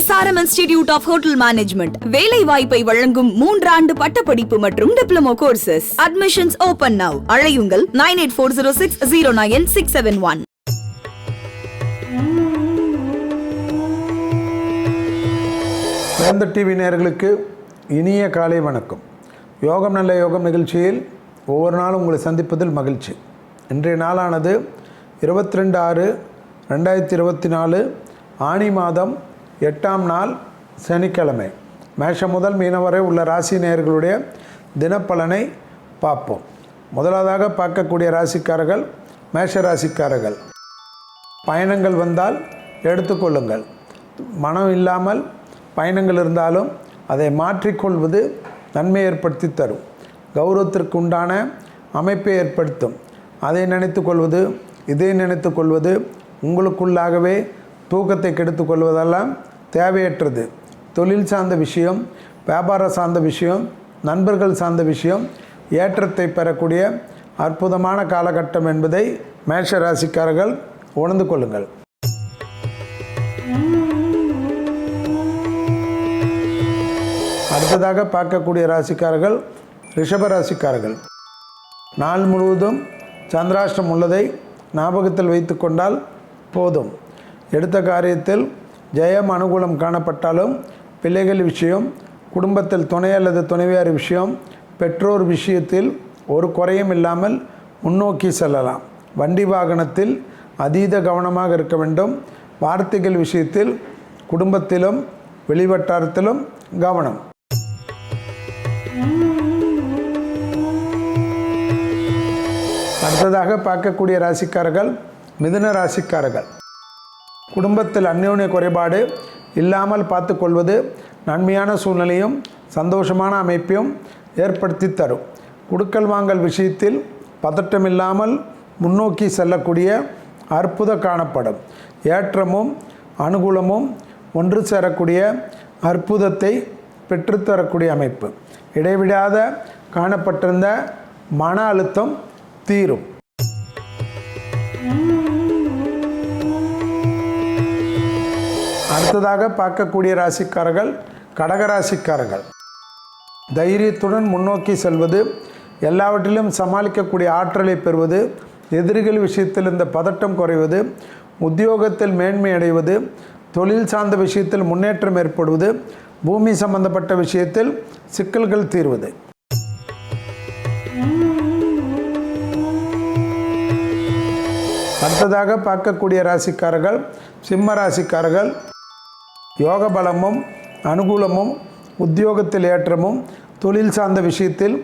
SRM institute of hotel management வேலை வாய்ப்பை வழங்கும் மூன்றாண்டு பட்டப்படிப்பு மற்றும் diploma courses admissions open now அழையுங்கள். Nine eight four zero six zero nine six seven one வேந்த டிவி நேர்களுக்கு இனிய காலை வணக்கம். யோகம் நல்ல யோகம் நிகழ்ச்சியில் ஒவ்வொரு நாளும் உங்களை சந்திப்பதில் மகிழ்ச்சி. இன்றைய நாளானது இருபத்தி ரெண்டு ஆறு ரெண்டாயிரத்தி இருபத்தி நாலு ஆணி மாதம் எட்டாம் நாள் சனிக்கிழமை. மேஷம் முதல் மீனம் வரை உள்ள ராசி நேயர்களுடைய தினப்பலனை பார்ப்போம். முதலாவதாக பார்க்கக்கூடிய ராசிக்காரர்கள் மேஷ ராசிக்காரர்கள். பயணங்கள் வந்தால் எடுத்துக்கொள்ளுங்கள் மனம் இல்லாமல் பயணங்கள் இருந்தாலும் அதை மாற்றிக்கொள்வது நன்மை ஏற்படுத்தி தரும். கௌரவத்திற்கு உண்டான அமைப்பை ஏற்படுத்தும். அதை நினைத்து கொள்வது இதை நினைத்து கொள்வது உங்களுக்குள்ளாகவே தூக்கத்தை கெடுத்து கொள்வதெல்லாம் தேவையற்றது. தொழில் சார்ந்த விஷயம் வியாபாரம் சார்ந்த விஷயம் நண்பர்கள் சார்ந்த விஷயம் ஏற்றத்தை பெறக்கூடிய அற்புதமான காலகட்டம் என்பதை மேஷ ராசிக்காரர்கள் உணர்ந்து கொள்ளுங்கள். அடுத்ததாக பார்க்கக்கூடிய ராசிக்காரர்கள் ரிஷப ராசிக்காரர்கள். நாள் முழுவதும் சந்திராஷ்டம் உள்ளதை ஞாபகத்தில் வைத்து கொண்டால் போதும். எடுத்த காரியத்தில் ஜெயம் அனுகூலம் காணப்பட்டாலும் பிள்ளைகள் விஷயம் குடும்பத்தில் துணை அல்லது துணைவியார் விஷயம் பெற்றோர் விஷயத்தில் ஒரு குறையும் இல்லாமல் முன்னோக்கி செல்லலாம். வண்டி வாகனத்தில் அதீத கவனமாக இருக்க வேண்டும். வார்த்தைகள் விஷயத்தில் குடும்பத்திலும் வெளிவட்டாரத்திலும் கவனம். அடுத்ததாக பார்க்கக்கூடிய ராசிக்காரர்கள் மிதுன ராசிக்காரர்கள். குடும்பத்தில் அந்யோன்ய குறைபாடு இல்லாமல் பார்த்து கொள்வது நன்மையான சூழ்நிலையும் சந்தோஷமான அமைப்பையும் ஏற்படுத்தி தரும். குடுக்கல் வாங்கல் விஷயத்தில் பதட்டமில்லாமல் முன்னோக்கி செல்லக்கூடிய அற்புத காணப்படும். ஏற்றமும் அனுகூலமும் ஒன்று சேரக்கூடிய அற்புதத்தை பெற்றுத்தரக்கூடிய அமைப்பு. இடைவிடாத காணப்பட்டிருந்த மன அழுத்தம் தீரும். அடுத்ததாக பார்க்கக்கூடிய ராசிக்காரர்கள் கடகராசிக்காரர்கள் தைரியத்துடன் முன்னோக்கி செல்வது எல்லாவற்றிலும் சமாளிக்கக்கூடிய ஆற்றலை பெறுவது எதிரிகள் விஷயத்தில் இந்த பதட்டம் குறைவது உத்தியோகத்தில் மேன்மை அடைவது தொழில் சார்ந்த விஷயத்தில் முன்னேற்றம் ஏற்படுவது பூமி சம்பந்தப்பட்ட விஷயத்தில் சிக்கல்கள் தீர்வது. அடுத்ததாக பார்க்கக்கூடிய ராசிக்காரர்கள் சிம்ம ராசிக்காரர்கள் யோக பலமும் அனுகூலமும் உத்தியோகத்தில் ஏற்றமும் தொழில் சார்ந்த விஷயத்தில்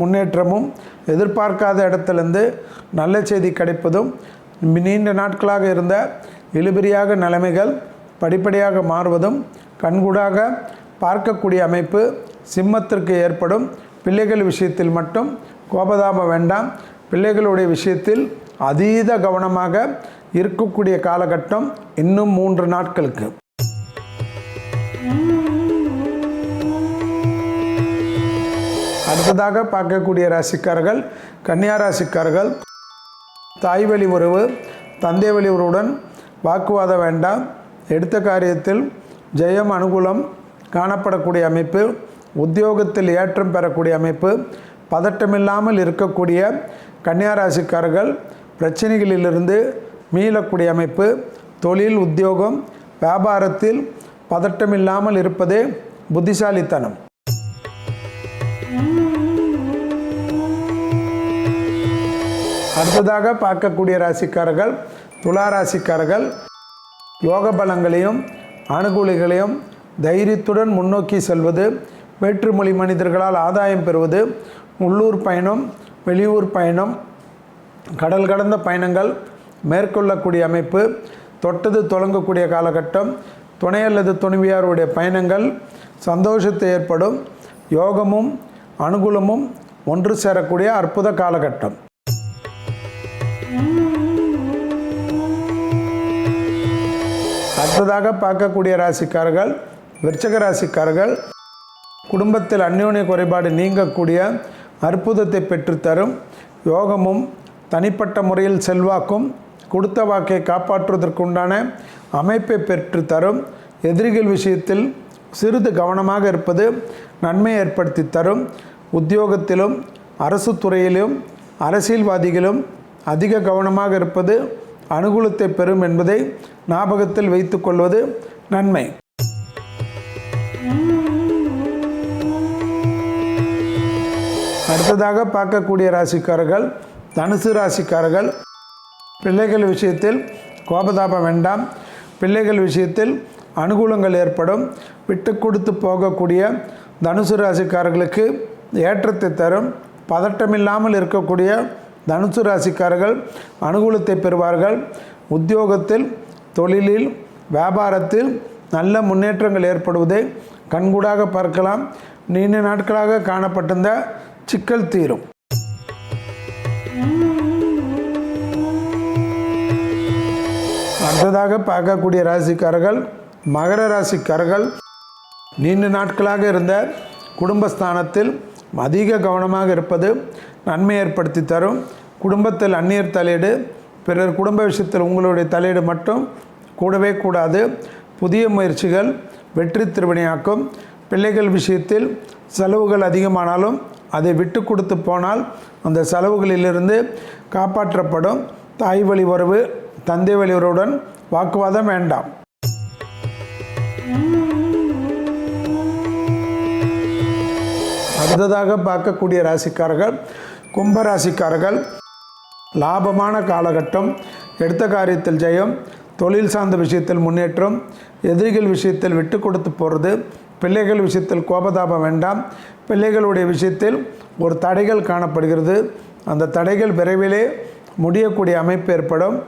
முன்னேற்றமும் எதிர்பார்க்காத இடத்திலிருந்து நல்ல செய்தி கிடைப்பதும் நீண்ட நாட்களாக இருந்த இழுபறியாக நிலைமைகள் படிப்படியாக மாறுவதும் கண்கூடாக பார்க்கக்கூடிய அமைப்பு சிம்மத்திற்கு ஏற்படும். பிள்ளைகள் விஷயத்தில் மட்டும் கோபதாபம் வேண்டாம். பிள்ளைகளுடைய விஷயத்தில் அதீத கவனமாக இருக்கக்கூடிய காலகட்டம் இன்னும் மூன்று நாட்களுக்கு. அடுத்ததாக பார்க்கக்கூடிய ராசிக்காரர்கள் கன்னியா ராசிக்காரர்கள் தாய் வழி உறவு தந்தை வழி உறவுடன் வாக்குவாதம் வேண்டாம். எடுத்த காரியத்தில் ஜெயம் அனுகூலம் காணப்படக்கூடிய அமைப்பு உத்தியோகத்தில் ஏற்றம் பெறக்கூடிய அமைப்பு பதட்டமில்லாமல் இருக்கக்கூடிய கன்னியா ராசிக்காரர்கள் பிரச்சனைகளிலிருந்து மீளக்கூடிய அமைப்பு தொழில் உத்தியோகம் வியாபாரத்தில் பதட்டமில்லாமல் இருப்பதே புத்திசாலித்தனம். அடுத்ததாக பார்க்கக்கூடிய ராசிக்காரர்கள் துலா ராசிக்காரர்கள் யோக பலங்களையும் அனுகூலிகளையும் தைரியத்துடன் முன்னோக்கி செல்வது வேற்றுமொழி மனிதர்களால் ஆதாயம் பெறுவது உள்ளூர் பயணம் வெளியூர் பயணம் கடல் கடந்த பயணங்கள் மேற்கொள்ளக்கூடிய அமைப்பு தொட்டது தொடங்கக்கூடிய காலகட்டம் துணை அல்லது துணைவியாருடைய பயணங்கள் சந்தோஷத்தை ஏற்படும் யோகமும் அனுகூலமும் ஒன்று சேரக்கூடிய அற்புத காலகட்டம். அடுத்ததாக பார்க்கக்கூடிய ராசிக்காரர்கள் விருச்சக ராசிக்காரர்கள் குடும்பத்தில் அந்யோன்ய குறைபாடு நீங்கக்கூடிய அற்புதத்தை பெற்றுத்தரும் யோகமும் தனிப்பட்ட முறையில் செல்வாக்கும் கொடுத்த வாக்கை காப்பாற்றுவதற்குண்டான அமைப்பை பெற்றுத்தரும் எதிரிகள் விஷயத்தில் சிறிது கவனமாக இருப்பது நன்மை ஏற்படுத்தி தரும். உத்தியோகத்திலும் அரசு துறையிலும் அரசியல்வாதிகளும் அதிக கவனமாக இருப்பது அனுகூலத்தை பெறும் என்பதை ஞாபகத்தில் வைத்துக்கொள்வது நன்மை. அடுத்ததாக பார்க்கக்கூடிய ராசிக்காரர்கள் தனுசு ராசிக்காரர்கள் பிள்ளைகள் விஷயத்தில் கோபதாபம் வேண்டாம். பிள்ளைகள் விஷயத்தில் அனுகூலங்கள் ஏற்படும். விட்டு கொடுத்து போகக்கூடிய தனுசு ராசிக்காரர்களுக்கு ஏற்றத்தை தரும். பதட்டமில்லாமல் இருக்கக்கூடிய தனுசு ராசிக்காரர்கள் அனுகூலத்தை பெறுவார்கள். உத்தியோகத்தில் தொழிலில் வியாபாரத்தில் நல்ல முன்னேற்றங்கள் ஏற்படுவதை கண்கூடாக பார்க்கலாம். நீண்ட நாட்களாக காணப்பட்டிருந்த சிக்கல் தீரும். அடுத்ததாக பார்க்கக்கூடிய ராசிக்காரர்கள் மகர ராசிக்காரர்கள் நீண்ட நாட்களாக இருந்த குடும்பஸ்தானத்தில் அதிக கவனமாக இருப்பது நன்மை ஏற்படுத்தி தரும். குடும்பத்தில் அந்நியர் தலையீடு பிறர் குடும்ப விஷயத்தில் உங்களுடைய தலையீடு மட்டும் கூடவே கூடாது. புதிய முயற்சிகள் வெற்றி திருவினையாக்கும். பிள்ளைகள் விஷயத்தில் செலவுகள் அதிகமானாலும் அதை விட்டு கொடுத்து போனால் அந்த செலவுகளிலிருந்து காப்பாற்றப்படும். தாய் வழி உறவு தந்தை வழி உறவுடன் வாக்குவாதம் வேண்டாம். அடுத்ததாக பார்க்கக்கூடிய ராசிக்காரர்கள் கும்ப ராசிக்காரர்கள் லாபமான காலகட்டம் எடுத்த காரியத்தில் ஜெயம் தொழில் சார்ந்த விஷயத்தில் முன்னேற்றம் எதிரிகள் விஷயத்தில் விட்டு கொடுத்து போகிறது பிள்ளைகள் விஷயத்தில் கோபதாபம் வேண்டாம் பிள்ளைகளுடைய விஷயத்தில் ஒரு தடைகள் காணப்படுகிறது. அந்த தடைகள் விரைவிலே முடியக்கூடிய அமைப்பு ஏற்படும்.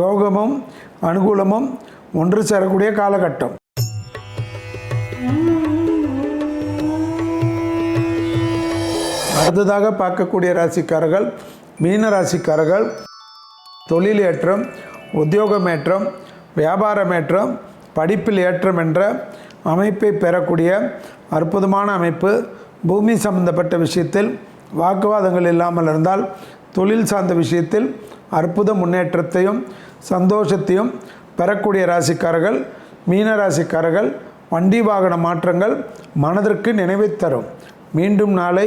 யோகமும் அனுகூலமும் ஒன்று சேரக்கூடிய காலகட்டம். அடுத்ததாக பார்க்கக்கூடிய ராசிக்காரர்கள் மீன ராசிக்காரர்கள் தொழில் ஏற்றம் உத்தியோகமேற்றம் வியாபாரமேற்றம் படிப்பில் ஏற்றம் என்ற அமைப்பை பெறக்கூடிய அற்புதமான அமைப்பு. பூமி சம்பந்தப்பட்ட விஷயத்தில் வாக்குவாதங்கள் இல்லாமல் இருந்தால் தொழில் சார்ந்த விஷயத்தில் அற்புத முன்னேற்றத்தையும் சந்தோஷத்தையும் பெறக்கூடிய ராசிக்காரர்கள் மீன ராசிக்காரர்கள் வண்டி வாகன மாற்றங்கள் மனதிற்கு நினைவை தரும். மீண்டும் நாளை